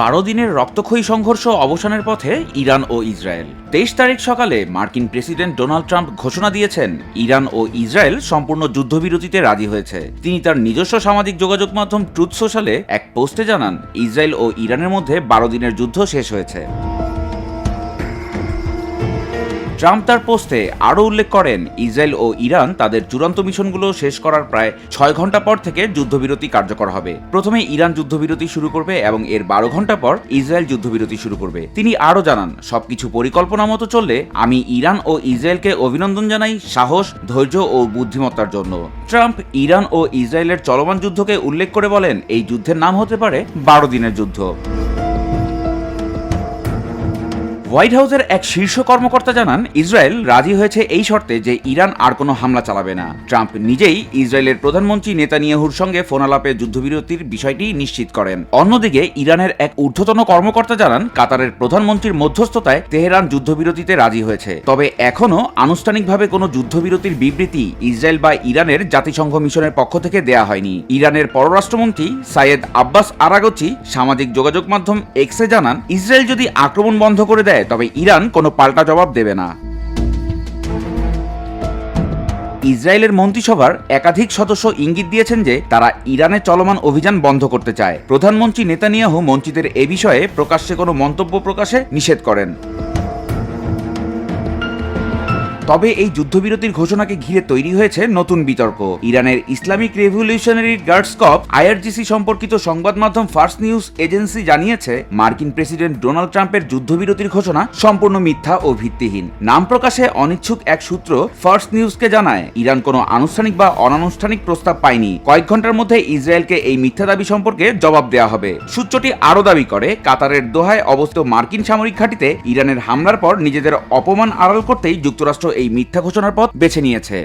বারো দিনের রক্তক্ষয়ী সংঘর্ষ অবসানের পথে ইরান ও ইসরায়েল। তেইশ তারিখ সকালে মার্কিন প্রেসিডেন্ট ডোনাল্ড ট্রাম্প ঘোষণা দিয়েছেন, ইরান ও ইসরায়েল সম্পূর্ণ যুদ্ধবিরতিতে রাজি হয়েছে। তিনি তার নিজস্ব সামাজিক যোগাযোগ মাধ্যম ট্রুথ সোশ্যালে এক পোস্টে জানান, ইসরায়েল ও ইরানের মধ্যে বারো দিনের যুদ্ধ শেষ হয়েছে। ট্রাম্প তার পোস্টে আরও উল্লেখ করেন, ইসরায়েল ও ইরান তাদের চূড়ান্ত মিশনগুলো শেষ করার প্রায় ছয় ঘণ্টা পর থেকে যুদ্ধবিরতি কার্যকর হবে। প্রথমে ইরান যুদ্ধবিরতি শুরু করবে এবং এর বারো ঘণ্টা পর ইসরায়েল যুদ্ধবিরতি শুরু করবে। তিনি আরও জানান, সবকিছু পরিকল্পনা মতো চললে আমি ইরান ও ইসরায়েলকে অভিনন্দন জানাই সাহস, ধৈর্য ও বুদ্ধিমত্তার জন্য। ট্রাম্প ইরান ও ইসরায়েলের চলমান যুদ্ধকে উল্লেখ করে বলেন, এই যুদ্ধের নাম হতে পারে বারো দিনের যুদ্ধ। হোয়াইট হাউসের এক শীর্ষ কর্মকর্তা জানান, ইসরায়েল রাজি হয়েছে এই শর্তে যে ইরান আর কোনো হামলা চালাবে না। ট্রাম্প নিজেই ইসরায়েলের প্রধানমন্ত্রী নেতানিয়াহুর সঙ্গে ফোনালাপে যুদ্ধবিরতির বিষয়টি নিশ্চিত করেন। অন্যদিকে, ইরানের এক ঊর্ধ্বতন কর্মকর্তা জানান, কাতারের প্রধানমন্ত্রীর মধ্যস্থতায় তেহরান যুদ্ধবিরতিতে রাজি হয়েছে। তবে এখনও আনুষ্ঠানিকভাবে কোনো যুদ্ধবিরতির বিবৃতি ইসরায়েল বা ইরানের জাতিসংঘ মিশনের পক্ষ থেকে দেয়া হয়নি। ইরানের পররাষ্ট্রমন্ত্রী সাইয়েদ আব্বাস আরাগচি সামাজিক যোগাযোগ মাধ্যম এক্সে জানান, ইসরায়েল যদি আক্রমণ বন্ধ করে দেয় তবে ইরান কোনো পাল্টা জবাব দেবে না। ইসরায়েলের মন্ত্রিসভার একাধিক সদস্য ইঙ্গিত দিয়েছেন যে তারা ইরানে চলমান অভিযান বন্ধ করতে চায়। প্রধানমন্ত্রী নেতানিয়াহু মন্ত্রীদের এ বিষয়ে প্রকাশ্যে কোনো মন্তব্য প্রকাশে নিষেধ করেন। তবে এই যুদ্ধবিরতির ঘোষণাকে ঘিরে তৈরি হয়েছে নতুন বিতর্ক। ইরানের Islamic revolutionary guards corps, IRGC সম্পর্কিত সংবাদ মাধ্যম ফার্স্ট নিউজ এজেন্সি জানিয়েছে, মার্কিন প্রেসিডেন্ট ডোনাল্ড ট্রাম্পের যুদ্ধবিরতির ঘোষণা সম্পূর্ণ মিথ্যা ও ভিত্তিহীন। নাম প্রকাশে অনিচ্ছুক এক সূত্র ফার্স্ট নিউজকে জানায়, ইরান কোনো আনুষ্ঠানিক বা অনানুষ্ঠানিক প্রস্তাব পায়নি। কয়েক ঘণ্টার মধ্যে ইসরায়েলকে এই মিথ্যা দাবি সম্পর্কে জবাব দেওয়া হবে। সূত্রটি আরও দাবি করে, কাতারের দোহায় অবস্থিত মার্কিন সামরিক ঘাঁটিতে ইরানের হামলার পর নিজেদের অপমান আড়াল করতেই যুক্তরাষ্ট্র এই মিথ্যা ঘোষণার পথ বেছে নিয়েছে।